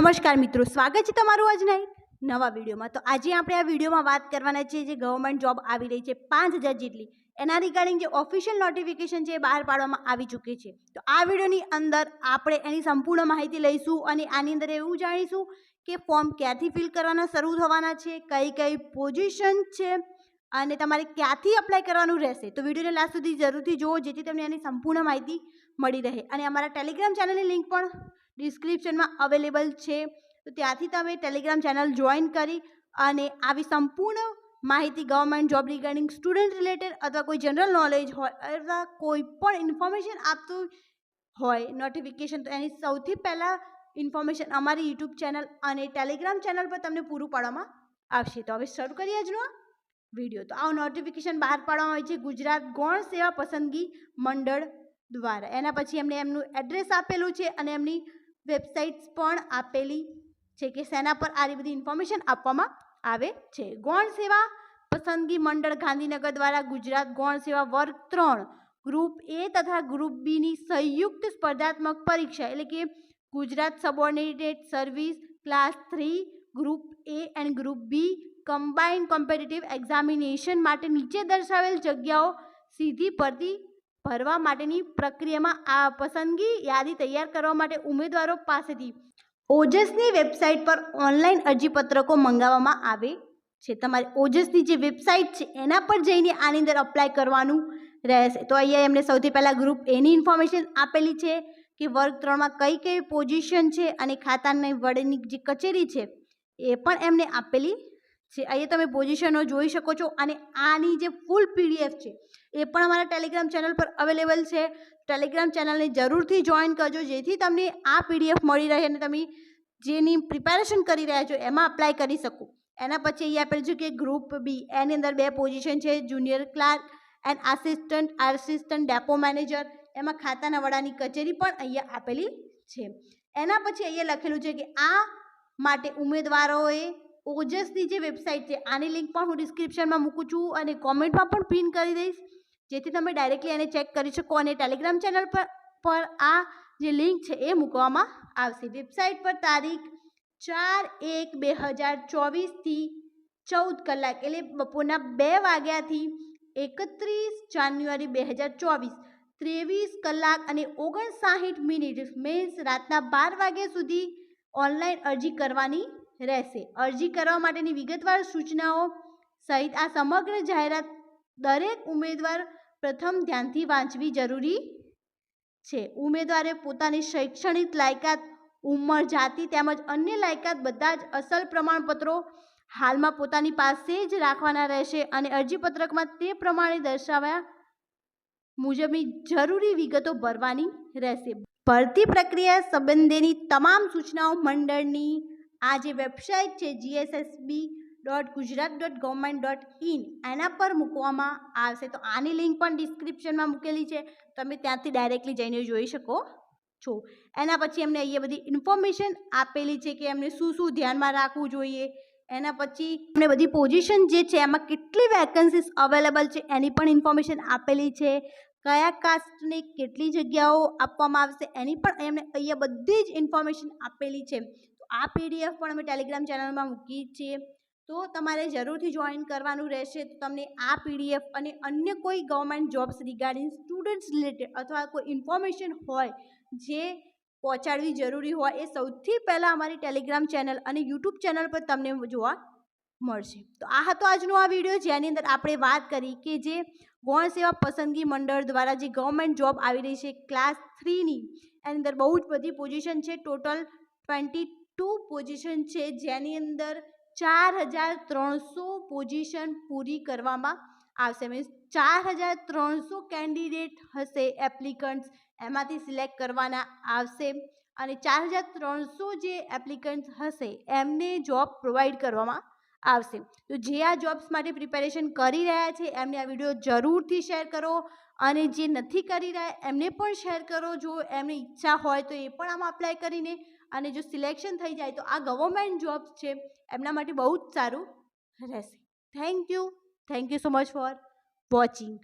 નમસ્કાર મિત્રો, સ્વાગત છે તમારું આજના નવા વિડીયોમાં. તો આજે આપણે આ વિડીયોમાં વાત કરવાના છે જે ગવર્મેન્ટ જોબ આવી રહી છે પાંચ હજાર જેટલી. એના રિગાર્ડિંગ જે ઓફિશિયલ નોટિફિકેશન છે એ બહાર પાડવામાં આવી ચૂકી છે. તો આ વિડીયોની અંદર આપણે એની સંપૂર્ણ માહિતી લઈશું અને આની અંદર એવું જાણીશું કે ફોર્મ ક્યાંથી ફિલ કરવાના, શરૂ થવાના છે, કઈ કઈ પોઝિશન છે અને તમારે ક્યાંથી અપ્લાય કરવાનું રહેશે. તો વિડીયોને લાસ્ટ સુધી જરૂરથી જુઓ, જેથી તમને એની સંપૂર્ણ માહિતી મળી રહે. અને અમારા ટેલિગ્રામ ચેનલની લિંક પણ ડિસ્ક્રિપ્શનમાં અવેલેબલ છે. તો ત્યાંથી તમે ટેલિગ્રામ ચેનલ જોઈન કરી અને આવી સંપૂર્ણ માહિતી government job regarding student related અથવા કોઈ જનરલ નોલેજ હોય અથવા કોઈ પણ ઇન્ફોર્મેશન આપતું હોય નોટિફિકેશન, તો એની સૌથી પહેલાં ઇન્ફોર્મેશન અમારી યુટ્યુબ ચેનલ અને ટેલિગ્રામ ચેનલ પર તમને પૂરું પાડવામાં આવશે. તો હવે શરૂ કરીએ આજનો વીડિયો. તો આ નોટિફિકેશન બહાર પાડવામાં આવે છે ગુજરાત ગૌણ સેવા પસંદગી મંડળ દ્વારા. એના પછી એમને એમનું એડ્રેસ આપેલું છે અને એમની વેબસાઇટ્સ પણ આપેલી છે કે શેના પર આ બધી ઇન્ફોર્મેશન આપવામાં આવે છે. ગૌણ સેવા પસંદગી મંડળ ગાંધીનગર દ્વારા ગુજરાત ગૌણ સેવા વર્ગ ત્રણ, ગ્રુપ એ તથા ગ્રુપ બીની સંયુક્ત સ્પર્ધાત્મક પરીક્ષા એટલે કે Gujarat subordinated service class three group A and group B combined competitive examination માટે નીચે દર્શાવેલ જગ્યાઓ સીધી ભરતી ભરવા માટેની પ્રક્રિયામાં આ પસંદગી યાદી તૈયાર કરવા માટે ઉમેદવારો પાસેથી ઓજસની વેબસાઇટ પર ઓનલાઈન અરજીપત્રકો મંગાવવામાં આવે છે. તમારે ઓજસની જે વેબસાઇટ છે, એના પર જઈને આની અંદર અપ્લાય કરવાનું રહેશે. તો અહીંયા એમને સૌથી પહેલાં ગ્રુપ એની ઇન્ફોર્મેશન આપેલી છે કે વર્ગ ત્રણમાં કઈ કઈ પોઝિશન છે અને ખાતાની વડેની જે કચેરી છે, એ પણ એમને આપેલી છે અહીંયા તમે પોઝિશનો જોઈ શકો છો અને આની જે ફૂલ પીડીએફ છે, એ પણ અમારા ટેલિગ્રામ ચેનલ પર અવેલેબલ છે. ટેલિગ્રામ ચેનલને જરૂરથી જોઈન કરજો, જેથી તમને આ પીડીએફ મળી રહે અને તમે જેની પ્રિપેરેશન કરી રહ્યા છો, એમાં અપ્લાય કરી શકો. એના પછી અહીંયા આપેલું છે કે ગ્રુપ બી એની અંદર બે પોઝિશન છે junior clerk and assistant assistant depot manager એમાં ખાતાના વડાની કચેરી પણ અહીંયા આપેલી છે. એના પછી અહીંયા લખેલું છે કે આ માટે ઉમેદવારોએ ઓજસની જે વેબસાઇટ છે, આની લિંક પણ હું ડિસ્ક્રિપ્શનમાં મૂકું છું અને કોમેન્ટમાં પણ પિન કરી દઈશ. જેથી તમે ડાયરેક્ટલી એને ચેક કરી શકો અને ટેલિગ્રામ ચેનલ પર પર આ જે લિંક છે, એ મૂકવામાં આવશે. વેબસાઇટ પર તારીખ ચાર એક બે હજાર ચોવીસથી ચૌદ કલાક, એટલે બપોરના બે વાગ્યાથી એકત્રીસ જાન્યુઆરી બે હજાર ચોવીસ, ત્રેવીસ કલાક અને ઓગણસાઠ મિનિટ મીન્સ રાતના બાર વાગ્યા સુધી ઓનલાઈન અરજી કરવાની રહેશે. અરજી કરવા માટેની વિગતવાર સૂચનાઓ સહિત આ સમગ્ર જાહેરાત દરેક ઉમેદવાર પ્રથમ ધ્યાનથી વાંચવી જરૂરી છે. ઉમેદવારે પોતાની શૈક્ષણિક લાયકાત, ઉંમર, જાતિ તેમજ અન્ય લાયકાત બધા જ અસલ પ્રમાણપત્રો હાલમાં પોતાની પાસે જ રાખવાના રહેશે અને અરજીપત્રકમાં તે પ્રમાણે દર્શાવ્યા મુજબની જરૂરી વિગતો ભરવાની રહેશે. ભરતી પ્રક્રિયા સંબંધેની તમામ સૂચનાઓ મંડળની આ જે વેબસાઇટ છે GSSB dot Gujarat dot government dot in એના પર મૂકવામાં આવશે. તો આની લિંક પણ ડિસ્ક્રિપ્શનમાં મૂકેલી છે. તમે ત્યાંથી ડાયરેક્ટલી જઈને જોઈ શકો છો. એના પછી એમને અહીંયા બધી ઇન્ફોર્મેશન આપેલી છે કે એમને શું શું ધ્યાનમાં રાખવું જોઈએ. એના પછી એમને બધી પોઝિશન જે છે, એમાં કેટલી વેકન્સીસ અવેલેબલ છે, એની પણ ઇન્ફોર્મેશન આપેલી છે. કયા કાસ્ટને કેટલી જગ્યાઓ આપવામાં આવશે, એની પણ એમને અહીંયા બધી જ ઇન્ફોર્મેશન આપેલી છે. આ પીડીએફ પણ અમે ટેલિગ્રામ ચેનલમાં મૂકી છીએ. તો તમારે જરૂરથી જોઈન કરવાનું રહેશે. તો તમને આ પીડીએફ અને અન્ય કોઈ government jobs regarding students related અથવા કોઈ ઇન્ફોર્મેશન હોય જે પહોંચાડવી જરૂરી હોય એ સૌથી પહેલાં અમારી ટેલિગ્રામ ચેનલ અને યુટ્યુબ ચેનલ પર તમને જોવા મળશે. તો આ હતો આજનો આ વીડિયો. જેની અંદર આપણે વાત કરી કે જે ગૌણ સેવા પસંદગી મંડળ દ્વારા જે ગવર્મેન્ટ જોબ આવી રહી છે, ક્લાસ થ્રીની. એની અંદર બહુ જ બધી પોઝિશન છે. ટોટલ ટ્વેન્ટી ટુ પોઝિશન છે, જેની અંદર ચાર હજાર ત્રણસો પોઝિશન પૂરી કરવામાં આવશે. મીન્સ ચાર હજાર ત્રણસો કેન્ડિડેટ હશે એપ્લિકન્ટ્સ, એમાંથી સિલેક્ટ કરવાના આવશે. અને ચાર હજાર ત્રણસો જે એપ્લિકન્ટ્સ હશે, એમને જોબ પ્રોવાઈડ કરવામાં આવશે. તો જે આ જોબ્સ માટે પ્રિપેરેશન કરી રહ્યા છે, એમને આ વીડિયો જરૂરથી શેર કરો. અને જે નથી કરી રહ્યા, એમને પણ શેર કરો. જો એમની ઈચ્છા હોય તો એ પણ આમાં અપ્લાય કરીને અને જો સિલેક્શન થઈ જાય તો આ ગવર્મેન્ટ જોબ્સ છે, એમના માટે બહુ જ સારું રહેશે. Thank you thank you so much for watching